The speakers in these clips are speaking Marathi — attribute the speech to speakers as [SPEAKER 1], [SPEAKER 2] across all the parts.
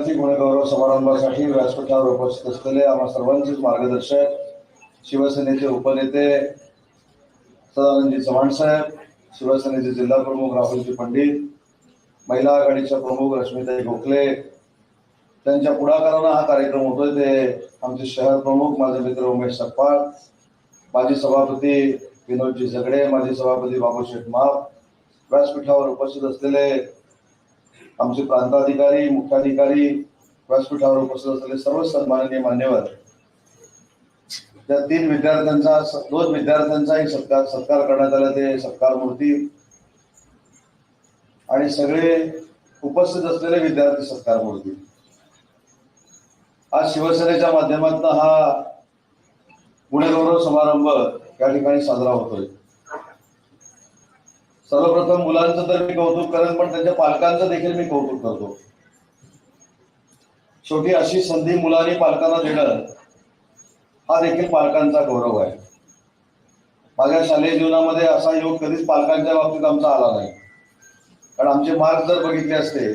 [SPEAKER 1] विद्यार्थी गुणगौरव समारंभासाठी व्यासपीठावर उपस्थित असलेले आम्हा सर्वांचेच मार्गदर्शक शिवसेनेचे उपनेते सदानंदजी चव्हाण साहेब शिवसेनेचे जिल्हा प्रमुख राहुलजी पंडित महिला आघाडीच्या प्रमुख रश्मिताई गोखले त्यांच्या पुढाकारानं हा कार्यक्रम होतोय. ते आमचे शहर प्रमुख माझे मित्र उमेश सपकाळ माजी सभापती विनोदजी झगडे माजी सभापती बाबू शेठ माप व्यासपीठावर उपस्थित असलेले आमचे प्रांताधिकारी मुख्याधिकारी व्यासपीठावर उपस्थित असलेले सर्व सन्माननीय मान्यवर त्या तीन विद्यार्थ्यांचा दोन विद्यार्थ्यांचाही सत्कार सत्कार करण्यात आला ते सत्कार मूर्ती आणि सगळे उपस्थित असलेले विद्यार्थी सत्कार मूर्ती. आज शिवसेनेच्या माध्यमातून हा पुणे गौरव समारंभ या ठिकाणी साजरा होतोय. सर्वप्रथम मुलांचं तर मी कौतुक करेन पण त्यांच्या पालकांचं देखील मी कौतुक करतो. शेवटी अशी संधी मुलांनी पालकांना देणं हा देखील पालकांचा गौरव आहे. माझ्या शालेय जीवनामध्ये असा योग कधीच पालकांच्या बाबतीत आमचा आला नाही. कारण आमचे मार्क जर बघितले असते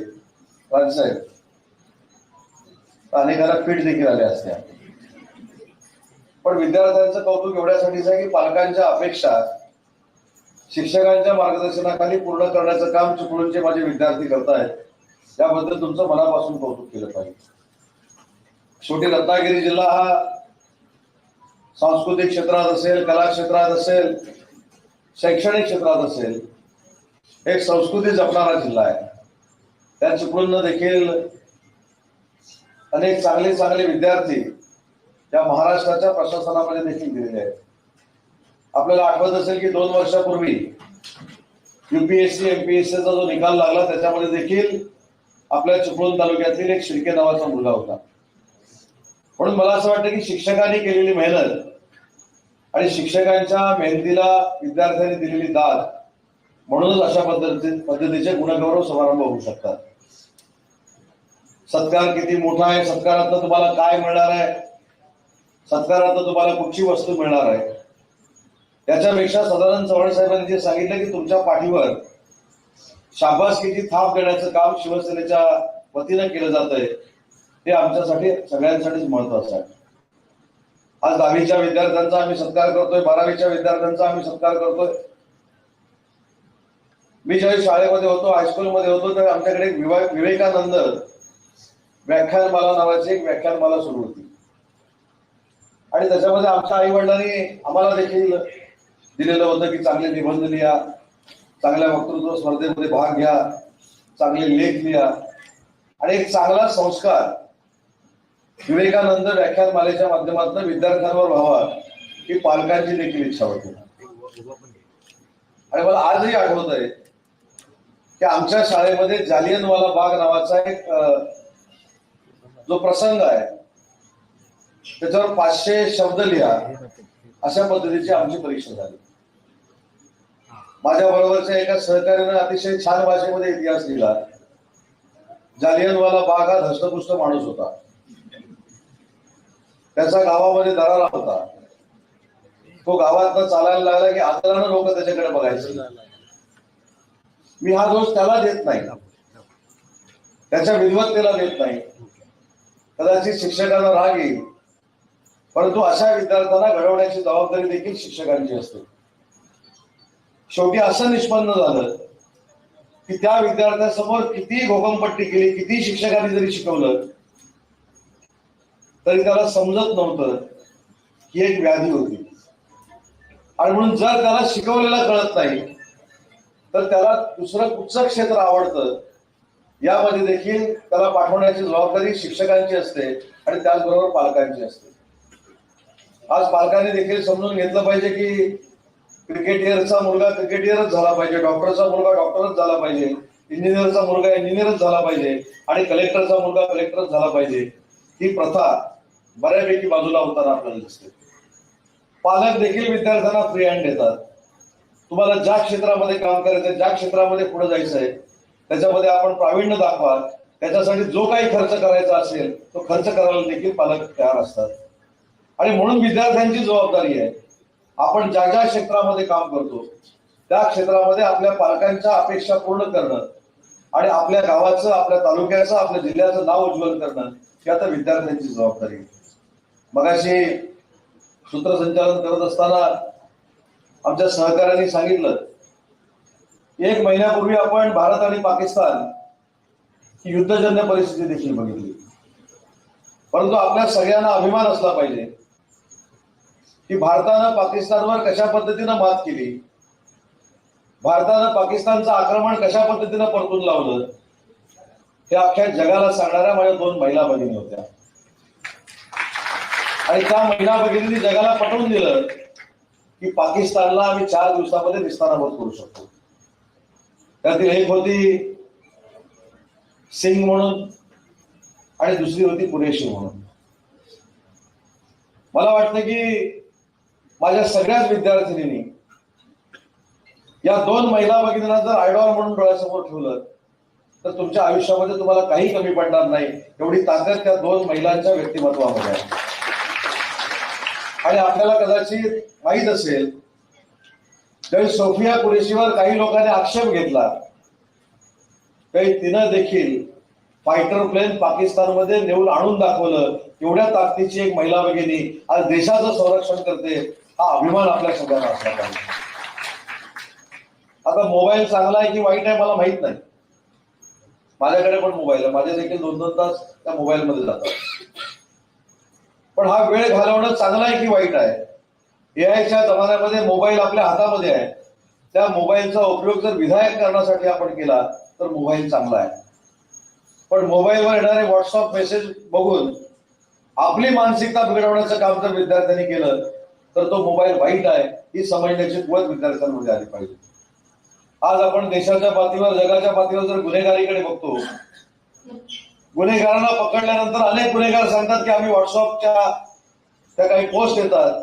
[SPEAKER 1] राजसाहेब अनेकाला फिट देखील आल्या असत्या पण विद्यार्थ्यांचं कौतुक एवढ्यासाठीच आहे की पालकांच्या अपेक्षा शिक्षकांच्या मार्गदर्शनाखाली पूर्ण करण्याचं काम चिपळूणचे माझे विद्यार्थी करतायत. त्याबद्दल तुमचं मनापासून कौतुक केलं पाहिजे. शेवटी रत्नागिरी जिल्हा हा सांस्कृतिक क्षेत्रात असेल कला क्षेत्रात असेल शैक्षणिक क्षेत्रात असेल एक संस्कृती जपणारा जिल्हा आहे. त्या चिपळूणनं देखील अनेक चांगले चांगले विद्यार्थी त्या महाराष्ट्राच्या प्रशासनामध्ये देखील दिलेले आहेत. आपल्याला आठवत असेल की दोन वर्षापूर्वी युपीएससी एमपीएससीचा जो निकाल लागला त्याच्यामध्ये देखील आपल्या चिपळूण तालुक्यातील एक शिर्के नावाचा मुलगा होता. म्हणून मला असं वाटतं की शिक्षकांनी केलेली मेहनत आणि शिक्षकांच्या मेहनतीला विद्यार्थ्यांनी दिलेली दाद म्हणूनच अशा पद्धती पद्धतीचे गुणगौरव समारंभ होऊ शकतात. सत्कार किती मोठा आहे? सत्कारात तुम्हाला काय मिळणार आहे? सत्कारात तुम्हाला कुठची वस्तू मिळणार आहे? त्याच्यापेक्षा सदानंद चव्हाण साहेबांनी जे सांगितलं की तुमच्या पाठीवर शाबासकीची थाप देण्याचं काम शिवसेनेच्या वतीनं केलं जात आहे ते आमच्यासाठी सगळ्यांसाठीच महत्वाचं आहे. आज दहावीच्या विद्यार्थ्यांचा आम्ही सत्कार करतोय बारावीच्या विद्यार्थ्यांचा आम्ही सत्कार करतोय. मी ज्यावेळी शाळेमध्ये होतो हायस्कूलमध्ये होतो तर आमच्याकडे एक विवेकानंद व्याख्यानमाला नावाची एक व्याख्यानमाला सुरू होती. आणि त्याच्यामध्ये आमच्या आई वडिलांनी आम्हाला देखील दिलेलं होतं की चांगले निबंध लिहा चांगल्या वक्तृत्व स्पर्धेमध्ये भाग घ्या चांगले लेख लिहा. आणि एक चांगला संस्कार विवेकानंद व्याख्यानमालेच्या माध्यमातून विद्यार्थ्यांवर व्हावा ही पालकांची देखील इच्छा होती. आणि मला आजही आठवत आहे की आमच्या शाळेमध्ये जालियनवाला बाग नावाचा एक जो प्रसंग आहे त्याच्यावर पाचशे शब्द लिहा अशा पद्धतीची आमची परीक्षा झाली. माझ्या बरोबरच्या एका सहकार्यानं अतिशय छान भाषेमध्ये इतिहास लिहिला. जालियनवाला बाग हा धष्टपुष्ट माणूस होता. त्याचा गावामध्ये दरारा होता. तो गावात चालायला लागला की आदरानं लोक त्याच्याकडे बघायचे. मी हा दोष त्याला देत नाही. त्याच्या विद्वत्तेला देत नाही. कदाचित शिक्षकांना राग येईल. परंतु अशा विद्यार्थ्यांना घडवण्याची जबाबदारी देखील शिक्षकांची असते. शेवटी असं निष्पन्न झालं की त्या विद्यार्थ्यासमोर किती घोकमपट्टी केली किती शिक्षकांनी जरी शिकवलं तरी त्याला समजत नव्हतं ही एक व्याधी होती. आणि म्हणून जर त्याला शिकवलेलं कळत नाही तर त्याला दुसरं कुठचं क्षेत्र आवडतं यामध्ये देखील त्याला पाठवण्याची जबाबदारी शिक्षकांची असते आणि त्याचबरोबर पालकांची असते. आज पालकांनी देखील समजून घेतलं पाहिजे की क्रिकेटियरचा मुलगा क्रिकेटियरच झाला पाहिजे डॉक्टरचा मुलगा डॉक्टरच झाला पाहिजे इंजिनियरचा मुलगा इंजिनियरच झाला पाहिजे आणि कलेक्टरचा मुलगा कलेक्टरच झाला पाहिजे. ही प्रथा बऱ्यापैकी बाजूला होताना आपल्याला दिसते. पालक देखील विद्यार्थ्यांना फ्री हँड देतात. तुम्हाला ज्या क्षेत्रामध्ये काम करायचं ज्या क्षेत्रामध्ये पुढे जायचं आहे त्याच्यामध्ये आपण प्रावीण्य दाखवा त्याच्यासाठी जो काही खर्च करायचा असेल तो खर्च करायला देखील पालक तयार असतात. आणि म्हणून विद्यार्थ्यांची जबाबदारी आहे. आपण ज्या ज्या क्षेत्रामध्ये काम करतो त्या क्षेत्रामध्ये आपल्या पालकांच्या अपेक्षा पूर्ण करणं आणि आपल्या गावाचं आपल्या तालुक्याचं आपल्या जिल्ह्याचं नाव उज्ज्वल करणं ही आता विद्यार्थ्यांची जबाबदारी आहे. मगाशी सूत्रसंचालन करत असताना आमच्या सहकाऱ्यांनी सांगितलं एक महिन्यापूर्वी आपण भारत आणि पाकिस्तान ही युद्धजन्य परिस्थिती देखील बघितली परंतु आपल्या सगळ्यांना अभिमान असला पाहिजे की भारतानं पाकिस्तानवर कशा पद्धतीनं मात केली? भारतानं पाकिस्तानचं आक्रमण कशा पद्धतीनं परतून लावलं? हे अख्ख्या जगाला सांगणाऱ्या माझ्या दोन महिला भगिनी होत्या. आणि त्या महिला भगिनींनी जगाला पटवून दिलं की पाकिस्तानला आम्ही चार दिवसामध्ये निस्तारामत करू शकतो. त्यातील एक होती सिंग म्हणून आणि दुसरी होती कुरेशी म्हणून. मला वाटतं की माझ्या सगळ्याच विद्यार्थिनींनी या दोन महिला भगिनींना जर आयडॉल म्हणून डोळ्यासमोर ठेवलं तर तुमच्या आयुष्यामध्ये तुम्हाला काही कमी पडणार नाही. एवढी ताकद त्या दोन महिलांच्या व्यक्तिमत्वामध्ये आहे. आणि आपल्याला कदाचित माहीत असेल त्यावेळी सोफिया कुरेशीवर काही लोकांनी आक्षेप घेतला काही तिनं देखील फायटर प्लेन पाकिस्तानमध्ये नेऊन आणून दाखवलं एवढ्या ताकदीची एक महिला भगिनी आज देशाचं संरक्षण करते हा अभिमान आपल्या सगळ्यांना असला पाहिजे आता मोबाईल चांगला आहे की वाईट आहे मला माहीत नाही. माझ्याकडे पण मोबाईल आहे. माझे देखील दोन दोन तास त्या मोबाईल मध्ये जातात. पण हा वेळ घालवणं चांगला आहे की वाईट आहे? एआयच्या जमान्यामध्ये मोबाईल आपल्या हातामध्ये आहे. त्या मोबाईलचा उपयोग जर विधायक करण्यासाठी आपण केला तर मोबाईल चांगला आहे. पण मोबाईलवर येणारे व्हॉट्सअप मेसेज बघून आपली मानसिकता बिघडवण्याचं काम जर विद्यार्थ्यांनी केलं तर तो मोबाईल वाईट आहे ही समजण्याची कुवत विद्यार्थ्यांमध्ये आली पाहिजे. आज आपण देशाच्या पातळीवर जगाच्या पातळीवर जर गुन्हेगारीकडे बघतो गुन्हेगारांना पकडल्यानंतर अनेक गुन्हेगार सांगतात की आम्ही व्हॉट्सअपच्या त्या काही पोस्ट येतात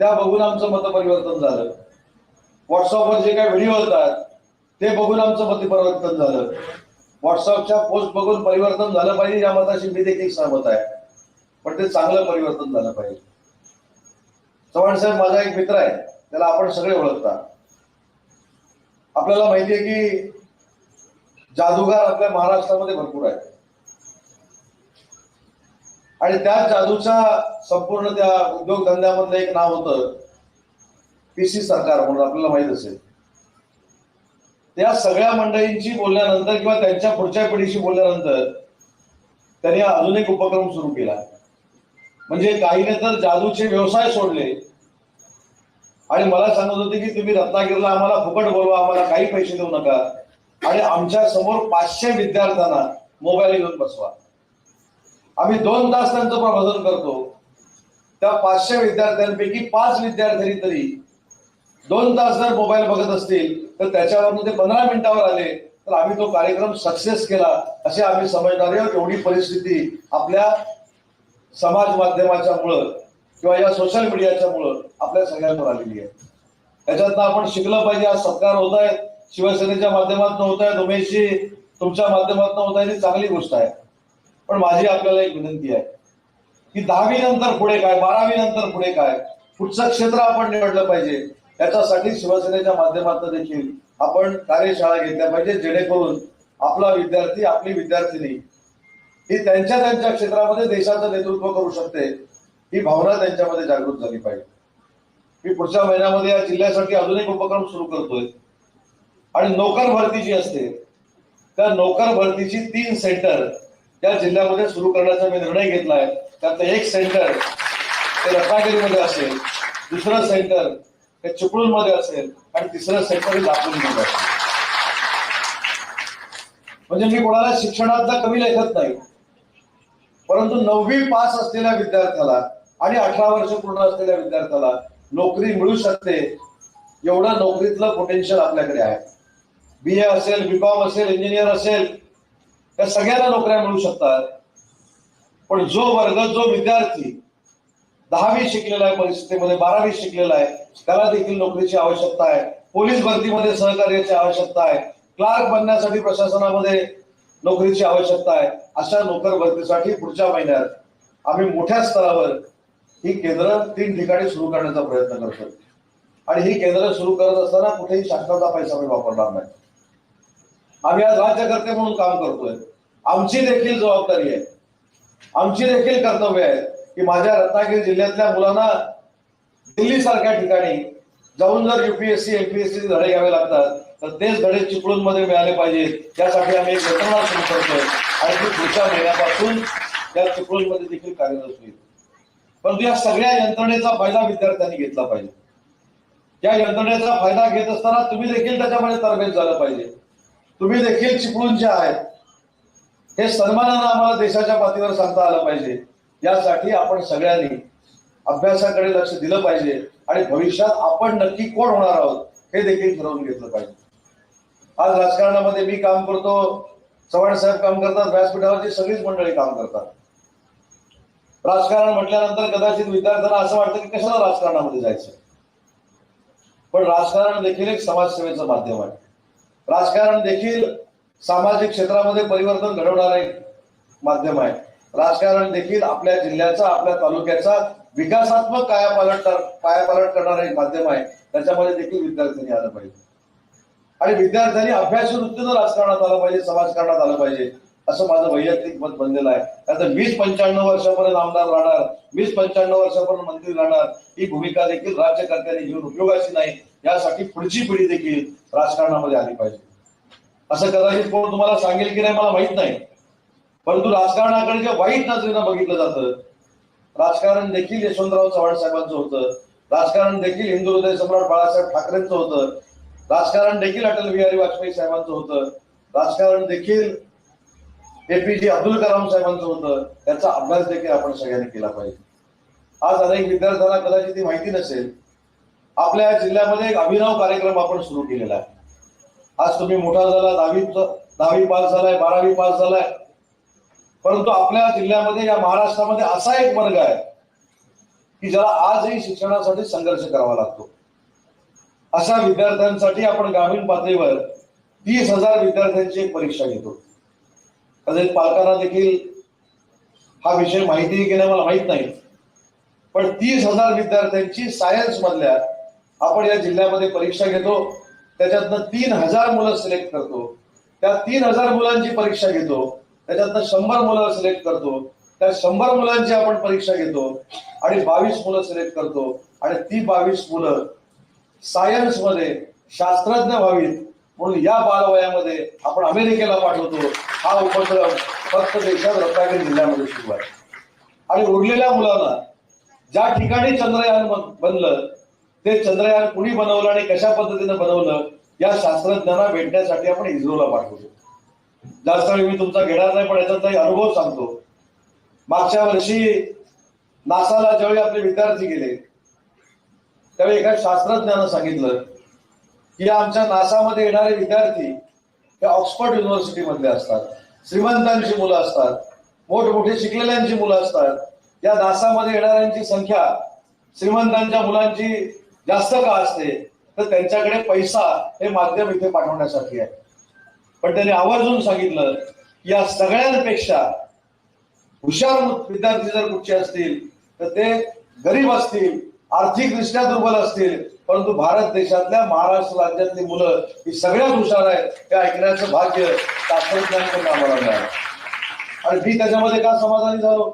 [SPEAKER 1] त्या बघून आमचं मतपरिवर्तन झालं. व्हॉट्सअपवर जे काही व्हिडिओ होतात ते बघून आमचं मतपरिवर्तन झालं. व्हॉट्सअपच्या पोस्ट बघून परिवर्तन झालं पाहिजे या मताशी मी देखील सहमत आहे. पण ते चांगलं परिवर्तन झालं पाहिजे. चव्हाण साहेब माझा एक मित्र आहे. त्याला आपण सगळे ओळखता. आपल्याला माहिती आहे की जादूगार आपल्या महाराष्ट्रामध्ये भरपूर आहेत. आणि त्या जादूच्या संपूर्ण त्या उद्योगधंद्यामधलं एक नाव होतं पीसी सरकार म्हणून आपल्याला माहीत असेल. त्या सगळ्या मंडळींची बोलल्यानंतर किंवा त्यांच्या पुढच्या पिढीशी बोलल्यानंतर त्यांनी अजून एक उपक्रम सुरू केला. म्हणजे काहीने तर जादूचे व्यवसाय सोडले. आणि मला सांगत होते की तुम्ही रत्नागिरीला आम्हाला फुकट बोलवा आम्हाला काही पैसे देऊ नका. आणि आमच्यासमोर पाचशे विद्यार्थ्यांना मोबाईल घेऊन बसवा. आम्ही दोन तास त्यांचं प्रबोधन करतो. त्या पाचशे विद्यार्थ्यांपैकी पाच विद्यार्थ्यांनी तरी दोन तास जर मोबाईल बघत असतील तर त्याच्यावरून ते पंधरा मिनिटावर आले तर आम्ही तो कार्यक्रम सक्सेस केला असे आम्ही समजणार आहोत. एवढी परिस्थिती आपल्या समाज माध्यमाच्यामुळं किंवा या सोशल मीडियाच्यामुळं आपल्या सगळ्यांवर आलेली आहे. त्याच्यातनं आपण शिकलं पाहिजे आज सत्कार होत आहे शिवसेनेच्या माध्यमातून होत आहेत उमेशजी तुमच्या माध्यमातून होत आहे ही चांगली गोष्ट आहे. पण माझी आपल्याला एक विनंती आहे की दहावी नंतर पुढे काय बारावी नंतर पुढे काय पुढचं क्षेत्र आपण निवडलं पाहिजे याच्यासाठी शिवसेनेच्या माध्यमातून देखील आपण कार्यशाळा घेतल्या पाहिजे जेणेकरून आपला विद्यार्थी आपली विद्यार्थिनी ही त्यांच्या त्यांच्या क्षेत्रामध्ये देशाचं नेतृत्व करू शकते ही भावना त्यांच्यामध्ये जागृत झाली पाहिजे. मी पुढच्या महिन्यामध्ये या जिल्ह्यासाठी अजून एक उपक्रम सुरू करतोय. आणि नोकर भरती जी असते त्या नोकर भरतीची तीन सेंटर या जिल्ह्यामध्ये सुरू करण्याचा मी निर्णय घेतलाय. त्यात एक सेंटर ते रत्नागिरीमध्ये असेल दुसरं सेंटर हे चिपळूणमध्ये असेल आणि तिसरं सेंटर हे लातूरमध्ये असेल. म्हणजे मी कोणाला शिक्षणातला कमी लेखत नाही. परंतु नववी पास असलेल्या विद्यार्थ्याला आणि अठरा वर्ष पूर्ण असलेल्या विद्यार्थ्याला नोकरी मिळू शकते एवढं नोकरीतलं पोटेन्शियल आपल्याकडे आहे. बी ए असेल बी कॉम असेल इंजिनियर असेल या सगळ्यांना नोकऱ्या मिळू शकतात. पण जो वर्ग जो विद्यार्थी दहावी शिकलेला आहे परिस्थितीमध्ये बारावी शिकलेला आहे त्याला देखील नोकरीची आवश्यकता आहे. पोलीस भरतीमध्ये सहकार्याची आवश्यकता आहे. क्लार्क बनण्यासाठी प्रशासनामध्ये नोकरीची आवश्यकता आहे अशा नोकर भरतीसाठी पुढच्या महिन्यात आम्ही मोठ्या स्तरावर ही केंद्र तीन ठिकाणी सुरू करण्याचा प्रयत्न करतो आणि ही केंद्र सुरू करत असताना कुठेही शासनाचा पैसा मी वापरणार नाही. आम्ही आज राज्यकर्ते म्हणून काम करतोय. आमची देखील जबाबदारी आहे. आमची देखील कर्तव्य आहे की माझ्या रत्नागिरी जिल्ह्यातल्या मुलांना दिल्ली सारख्या ठिकाणी जाऊन जर युपीएससी एमपीएससी धडे घ्यावे लागतात तेच धडे चिपळूणमध्ये मिळाले पाहिजेत त्यासाठी आम्ही एक यंत्रणा सुरू करतोय. आणि ती पुढच्या महिन्यापासून त्या चिपळूणमध्ये देखील कार्यरत होईल. परंतु या सगळ्या यंत्रणेचा फायदा विद्यार्थ्यांनी घेतला पाहिजे. या यंत्रणेचा फायदा घेत असताना तुम्ही देखील त्याच्यामध्ये तरबेज झालं पाहिजे. तुम्ही देखील चिपळूणचे आहेत हे सन्मानानं आम्हाला देशाच्या पातळीवर सांगता आलं पाहिजे. यासाठी आपण सगळ्यांनी अभ्यासाकडे लक्ष दिलं पाहिजे. आणि भविष्यात आपण नक्की कोण होणार आहोत हे देखील ठरवून घेतलं पाहिजे. आज राजकारणामध्ये मी काम करतो चव्हाण साहेब काम करतात व्यासपीठावरची सगळीच मंडळी काम करतात. राजकारण म्हटल्यानंतर कदाचित विद्यार्थ्यांना असं वाटतं की कशाला राजकारणामध्ये जायचं? पण राजकारण देखील एक समाजसेवेचं माध्यम आहे. राजकारण देखील सामाजिक क्षेत्रामध्ये परिवर्तन घडवणारं एक माध्यम आहे. राजकारण देखील आपल्या जिल्ह्याचा आपल्या तालुक्याचा विकासात्मक कायापालट पायापालट करणारं एक माध्यम आहे. त्याच्यामध्ये देखील विद्यार्थ्यांनी आलं पाहिजे. आणि विद्यार्थ्यांनी अभ्यास वृत्तीनं राजकारणात आलं पाहिजे समाजकारणात आलं पाहिजे. असं माझं वैयक्तिक मत बनलेलं आहे. त्यानंतर वीस पंच्याण्णव वर्षापर्यंत आमदार राहणार वीस पंच्याण्णव वर्षापर्यंत मंत्री राहणार ही भूमिका देखील राज्यकर्त्यांनी घेऊन उपयोगाची नाही. यासाठी पुढची पिढी देखील राजकारणामध्ये आली पाहिजे. असं कदाचित कोण तुम्हाला सांगेल की नाही मला माहीत नाही. परंतु राजकारणाकडे जे वाईट नजरेनं बघितलं जातं राजकारण देखील यशवंतराव चव्हाण साहेबांचं होतं. राजकारण देखील हिंदू हृदय सम्राट बाळासाहेब ठाकरेंचं होतं. राजकारण देखील अटल बिहारी वाजपेयी साहेबांचं होतं. राजकारण देखील एपीजे अब्दुल कलाम साहेबांचं होतं. त्याचा अभ्यास देखील आपण सगळ्यांनी केला पाहिजे. आज अनेक विद्यार्थ्यांना कदाचित ती माहिती नसेल आपल्या जिल्ह्यामध्ये एक अभिनव कार्यक्रम आपण सुरू केलेला आहे. आज तुम्ही मोठा झाला दहावी दहावी पास झालाय बारावी पास झालाय. परंतु आपल्या जिल्ह्यामध्ये या महाराष्ट्रामध्ये असा एक वर्ग आहे की ज्याला आजही शिक्षणासाठी संघर्ष करावा लागतो. अशा विद्यार्थ्यांसाठी आपण ग्रामीण पातळीवर तीस हजार विद्यार्थ्यांची एक परीक्षा घेतो. कदाचित पालकांना देखील हा विषय माहिती की मला माहीत नाही. पण तीस हजार विद्यार्थ्यांची सायन्स मधल्या आपण या जिल्ह्यामध्ये परीक्षा घेतो. त्याच्यातनं तीन हजार मुलं सिलेक्ट करतो. त्या तीन हजार मुलांची परीक्षा घेतो. त्याच्यातनं शंभर मुलं सिलेक्ट करतो. त्या शंभर मुलांची आपण परीक्षा घेतो. आणि बावीस मुलं सिलेक्ट करतो. आणि ती बावीस मुलं सायन्समध्ये शास्त्रज्ञ व्हावीत म्हणून या बालवयामध्ये आपण अमेरिकेला पाठवतो. हा उपक्रम फक्त देशात रत्नागिरी जिल्ह्यामध्ये सुरू आहे. आणि उरलेल्या मुलांना ज्या ठिकाणी चंद्रयान बन- बनलं ते चंद्रयान कुणी बनवलं आणि कशा पद्धतीने बनवलं या शास्त्रज्ञांना भेटण्यासाठी आपण इस्रोला पाठवतो. जास्त वेळ मी तुमचा घेणार नाही पण याचा काही अनुभव सांगतो. मागच्या वर्षी नासाला ज्यावेळी आपले विद्यार्थी गेले त्यावेळी एका शास्त्रज्ञानं सांगितलं की आमच्या नासामध्ये येणारे विद्यार्थी हे ऑक्सफर्ड युनिव्हर्सिटी मधले असतात श्रीमंतांची मुलं असतात मोठमोठे शिकलेल्यांची मुलं असतात. या नासामध्ये येणाऱ्यांची संख्या श्रीमंतांच्या मुलांची जास्त का असते? तर त्यांच्याकडे पैसा हे माध्यम इथे पाठवण्यासाठी आहे. पण त्यांनी आवर्जून सांगितलं की या सगळ्यांपेक्षा हुशार विद्यार्थी जर कुठचे असतील तर ते गरीब असतील आर्थिकदृष्ट्या दुर्बल असतील परंतु भारत देशातल्या महाराष्ट्र राज्यातली मुलं ही सगळ्यात हुशार आहेत हे ऐकण्याचं भाग्य शास्त्रज्ञांकडून आम्हाला मिळालं. आणि मी त्याच्यामध्ये का समाधानी झालो?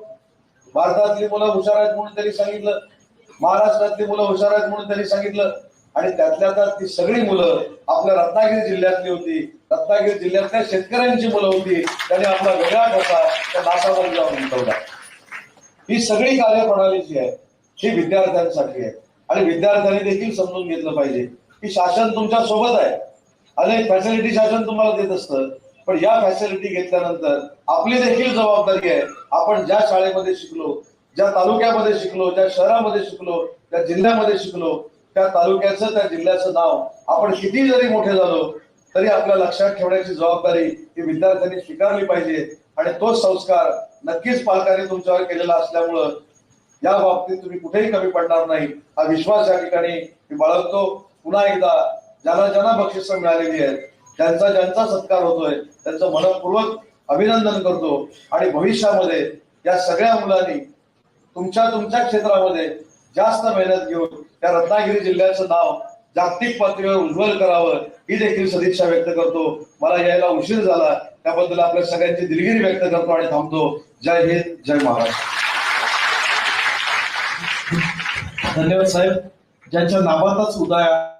[SPEAKER 1] भारतातली मुलं हुशार आहेत म्हणून त्यांनी सांगितलं. महाराष्ट्रातली मुलं हुशार आहेत म्हणून त्यांनी सांगितलं. आणि त्यातल्या त्यात ती सगळी मुलं आपल्या रत्नागिरी जिल्ह्यातली होती. रत्नागिरी जिल्ह्यातल्या शेतकऱ्यांची मुलं होती. त्यांनी आपला वेगळा ठसा त्या नासावर जाऊन गुंतवला ही सगळी कार्यप्रणाली जी आहे ही विद्यार्थ्यांसाठी आहे. आणि विद्यार्थ्यांनी देखील समजून घेतलं पाहिजे की शासन तुमच्यासोबत आहे. अनेक फॅसिलिटी शासन तुम्हाला देत असतं. पण या फॅसिलिटी घेतल्यानंतर आपली देखील जबाबदारी आहे. आपण ज्या शाळेमध्ये शिकलो ज्या तालुक्यामध्ये शिकलो ज्या शहरामध्ये शिकलो त्या जिल्ह्यामध्ये शिकलो त्या तालुक्याचं त्या जिल्ह्याचं नाव आपण किती जरी मोठे झालो तरी आपल्या लक्षात ठेवण्याची जबाबदारी ही विद्यार्थ्यांनी स्वीकारली पाहिजे. आणि तोच संस्कार नक्कीच पालकांनी तुमच्यावर केलेला असल्यामुळं या बाबतीत तुम्ही कुठेही कमी पडणार नाही. हा विश्वास या ठिकाणी मी बाळगतो. पुन्हा एकदा ज्यांना ज्यांना बक्षिस मिळालेली आहेत ज्यांचा ज्यांचा सत्कार होतोय त्यांचं मनपूर्वक अभिनंदन करतो. आणि भविष्यामध्ये या सगळ्या मुलांनी तुमच्या तुमच्या क्षेत्रामध्ये जास्त मेहनत घेऊन त्या रत्नागिरी जिल्ह्याचं नाव जागतिक पातळीवर उज्ज्वल करावं ही देखील सदिच्छा व्यक्त करतो. मला यायला उशीर झाला. त्याबद्दल आपल्या सगळ्यांची दिलगिरी व्यक्त करतो आणि थांबतो. जय हिंद जय महाराष्ट्र.
[SPEAKER 2] धन्यवाद साहेब. ज्यांच्या नावातच उदय